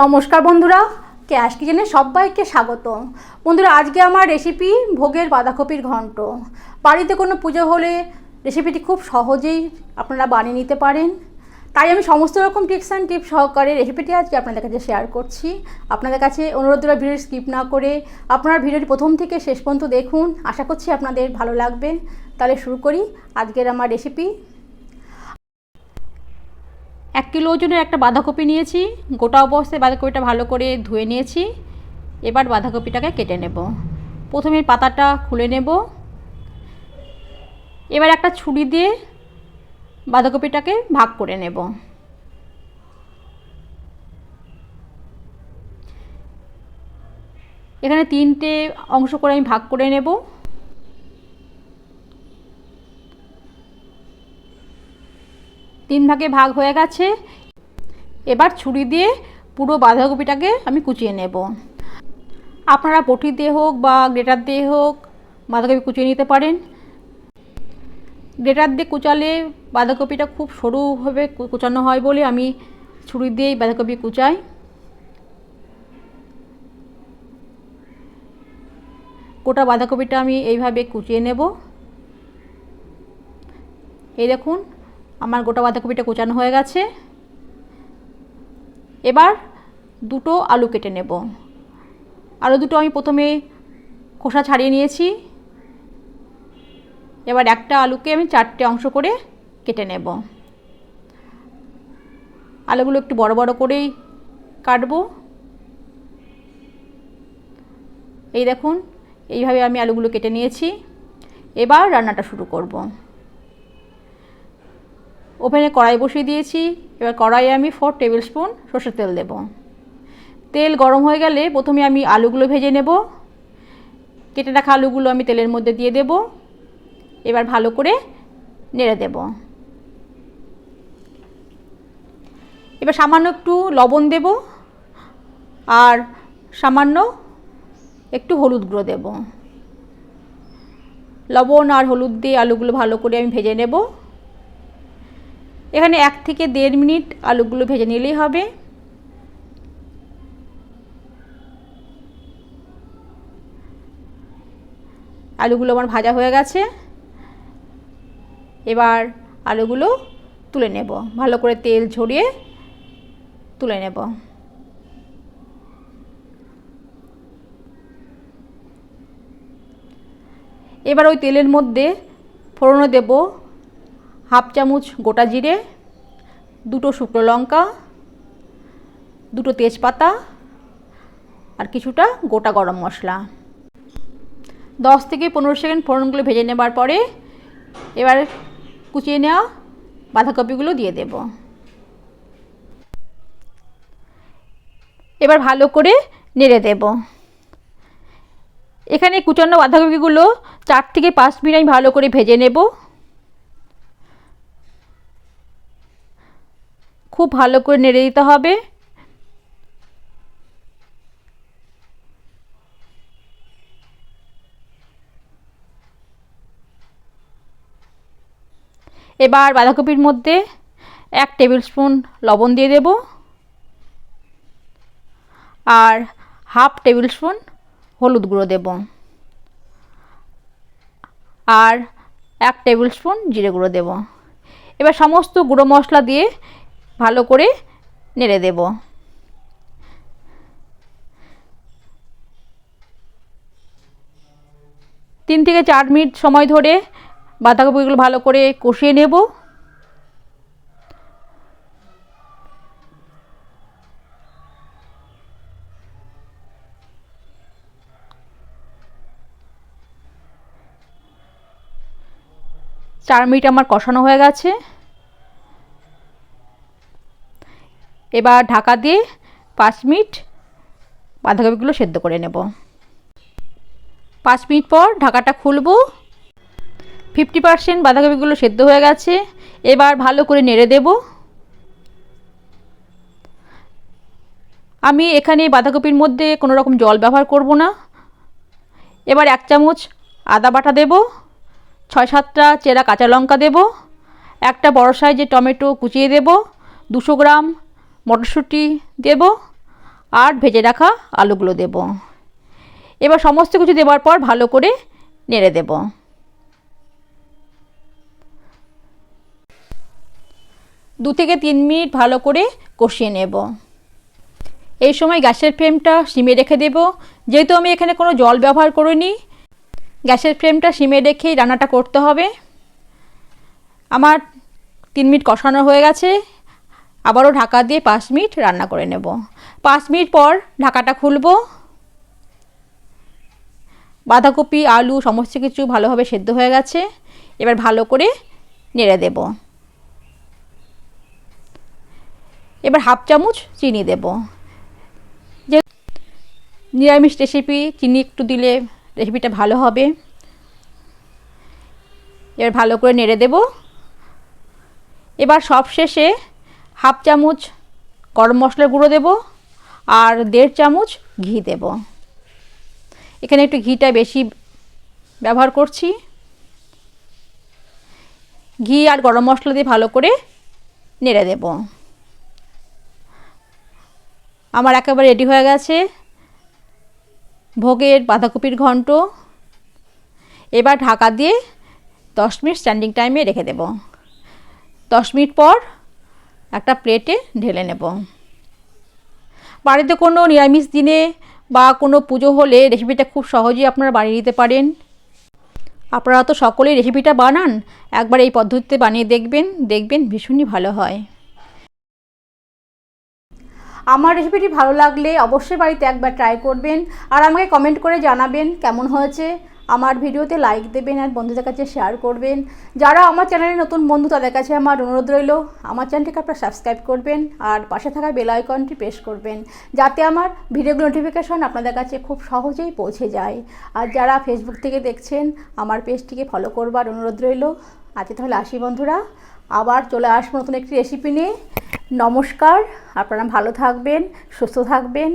নমস্কার বন্ধুরা, ক্যাশ কিচেনে সবাইকে স্বাগত বন্ধুরা, আজকে আমার রেসিপি ভোগের বাঁধাকপির ঘন্ট। বাড়িতে কোনো পুজো হলে রেসিপিটি খুব সহজেই আপনারা বানিয়ে নিতে পারেন। তাই আমি সমস্ত রকম টিপস অ্যান্ড টিপস সহকারে রেসিপিটি আজকে আপনাদের কাছে শেয়ার করছি। আপনাদের কাছে অনুরোধ রইল ভিডিও স্কিপ না করে আপনার ভিডিওটি প্রথম থেকে শেষ পর্যন্ত দেখুন। আশা করছি আপনাদের ভালো লাগবে। তাহলে শুরু করি আজকের আমার রেসিপি এক কিলো ওজনের একটা বাঁধাকপি নিয়েছি। গোটা অবস্থায় বাঁধাকপিটা ভালো করে ধুয়ে নিয়েছি। এবার বাঁধাকপিটাকে কেটে নেব। প্রথমে পাতাটা খুলে নেব। এবার একটা ছুরি দিয়ে বাঁধাকপিটাকে ভাগ করে নেব। এখানে তিনটে অংশ করে আমি ভাগ করে নেব। তিন ভাগে ভাগ হয়ে গেছে। এবার ছুরি দিয়ে পুরো বাঁধাকপিটাকে আমি কুচিয়ে নেব। আপনারা পটি দিয়ে হোক বা গ্রেটার দিয়ে হোক বাঁধাকপি কুচিয়ে নিতে পারেন। গ্রেটার দিয়ে কুচালে বাঁধাকপিটা খুব সরুভাবে কুচানো হয় বলে আমি ছুরি দিয়েই বাঁধাকপি কুচাই। গোটা বাঁধাকপিটা আমি এইভাবে কুচিয়ে নেব। এই দেখুন আমার গোটা বাঁধাকপিটা কোচানো হয়ে গেছে। এবার দুটো আলু কেটে নেব। আলু দুটো আমি প্রথমে খোসা ছাড়িয়ে নিয়েছি। এবার একটা আলুকে আমি চারটে অংশ করে কেটে নেব। আলুগুলো একটু বড় বড় করেই কাটবো। এই দেখুন, এইভাবে আমি আলুগুলো কেটে নিয়েছি। এবার রান্নাটা শুরু করব। ওভেনে কড়াই বসিয়ে দিয়েছি। এবার কড়াইয়ে আমি ফোর টেবিল স্পুন সর্ষের তেল দেব। তেল গরম হয়ে গেলে প্রথমে আমি আলুগুলো ভেজে নেব। কেটে রাখা আলুগুলো আমি তেলের মধ্যে দিয়ে দেব। এবার ভালো করে নেড়ে দেব। এবার সামান্য একটু লবণ দেব আর সামান্য একটু হলুদ গুঁড়ো দেব। লবণ আর হলুদ দিয়ে আলুগুলো ভালো করে আমি ভেজে নেব। এখানে এক থেকে দেড় মিনিট আলুগুলো ভেজে নিলেই হবে। আলুগুলো আমার ভাজা হয়ে গেছে। এবার আলুগুলো তুলে নেব। ভালো করে তেল ঝরিয়ে তুলে নেব। এবার ওই তেলের মধ্যে ফোড়নো দেব। হাফ চামচ গোটা জিরে, দুটো শুকনো লঙ্কা, দুটো তেজপাতা আর কিছুটা গোটা গরম মশলা। দশ থেকে পনেরো সেকেন্ড ফোড়নগুলো ভেজে নেবার পরে এবার কুচিয়ে নেওয়া বাঁধাকপিগুলো দিয়ে দেব। এবার ভালো করে নেড়ে দেব। এখানে কুচানো বাঁধাকপিগুলো চার থেকে পাঁচ মিনিট আমি ভালো করে ভেজে নেব। খুব ভালো করে নেড়ে দিতে হবে। এবার বাঁধাকপির মধ্যে এক টেবিল স্পুন লবণ দিয়ে দেব আর হাফ টেবিল স্পুন হলুদ গুঁড়ো দেব আর এক টেবিল স্পুন জিরে গুঁড়ো দেব। এবার সমস্ত গুঁড়ো মশলা দিয়ে ভালো করে নেড়ে দেব। তিন থেকে চার মিনিট সময় ধরে বাঁধাকপিগুলো ভালো করে কষিয়ে নেব। চার মিনিট আমার কষানো হয়ে গেছে। এবার ঢাকা দিয়ে পাঁচ মিনিট বাঁধাকপিগুলো সেদ্ধ করে নেব। পাঁচ মিনিট পর ঢাকাটা খুলবো। ফিফটি পারসেন্ট বাঁধাকপিগুলো সেদ্ধ হয়ে গেছে। এবার ভালো করে নেড়ে দেব। আমি এখানে বাঁধাকপির মধ্যে কোনো রকম জল ব্যবহার করব না। এবার এক চামচ আদা বাটা দেব। ছয় সাতটা চেরা কাঁচা লঙ্কা দেব। একটা বড় সাইজের টমেটো কুচিয়ে দেব। দুশো গ্রাম মটরশুঁটি দেব আর ভেজে রাখা আলুগুলো দেব। এবার সমস্ত কিছু দেওয়ার পর ভালো করে নেড়ে দেব। দু থেকে তিন মিনিট ভালো করে কষিয়ে নেব। এই সময় গ্যাসের ফ্লেমটা সিমে রেখে দেব। যেহেতু আমি এখানে কোনো জল ব্যবহার করিনি, গ্যাসের ফ্লেমটা সিমে রেখেই রান্নাটা করতে হবে। আমার তিন মিনিট কষানো হয়ে গেছে। আবারও ঢাকা দিয়ে পাঁচ মিনিট রান্না করে নেব। পাঁচ মিনিট পর ঢাকাটা খুলব। বাঁধাকপি, আলু, সমস্ত কিছু ভালোভাবে সেদ্ধ হয়ে গেছে। এবার ভালো করে নেড়ে দেব। এবার হাফ চামচ চিনি দেব। যে নিরামিষ রেসিপি, চিনি একটু দিলে রেসিপিটা ভালো হবে। এবার ভালো করে নেড়ে দেব। এবার সব শেষে হাফ চামচ গরম মশলার গুঁড়ো দেব আর দেড় চামচ ঘি দেব। এখানে একটু ঘিটা বেশি ব্যবহার করছি। ঘি আর গরম মশলা দিয়ে ভালো করে নেড়ে দেব। আমার একেবারে রেডি হয়ে গেছে। ভোগের বাঁধাকপির ঘন্ট। এবার ঢাকা দিয়ে দশ মিনিট স্ট্যান্ডিং টাইমে রেখে দেব। দশ মিনিট পর একটা প্লেটে ঢেলে নেব। বাড়িতে কোনো নিরামিষ দিনে বা কোনো পুজো হলে রেসিপিটা খুব সহজেই আপনারা বানিয়ে নিতে পারেন। আপনারা তো সকলেই রেসিপিটা বানান, একবার এই পদ্ধতিতে বানিয়ে দেখবেন দেখবেন ভীষণই ভালো হয়। আমার রেসিপিটি ভালো লাগলে অবশ্যই বাড়িতে একবার ট্রাই করবেন আর আমাকে কমেন্ট করে জানাবেন কেমন হয়েছে। আমার ভিডিওতে লাইক দেবেন আর বন্ধুদের কাছে শেয়ার করবেন। যারা আমার চ্যানেলে নতুন বন্ধু, তাদের কাছে আমার অনুরোধ রইল, আমার চ্যানেলটিকে আপনারা সাবস্ক্রাইব করবেন আর পাশে থাকা বেল আইকনটি প্রেস করবেন, যাতে আমার ভিডিওগুলো নোটিফিকেশন আপনাদের কাছে খুব সহজেই পৌঁছে যায়। আর যারা ফেসবুক থেকে দেখছেন, আমার পেজটিকে ফলো করবার অনুরোধ রইল। আজকে তাহলে আসি বন্ধুরা, আবার চলে আসব নতুন একটি রেসিপি নিয়ে। নমস্কার, আপনারা ভালো থাকবেন, সুস্থ থাকবেন।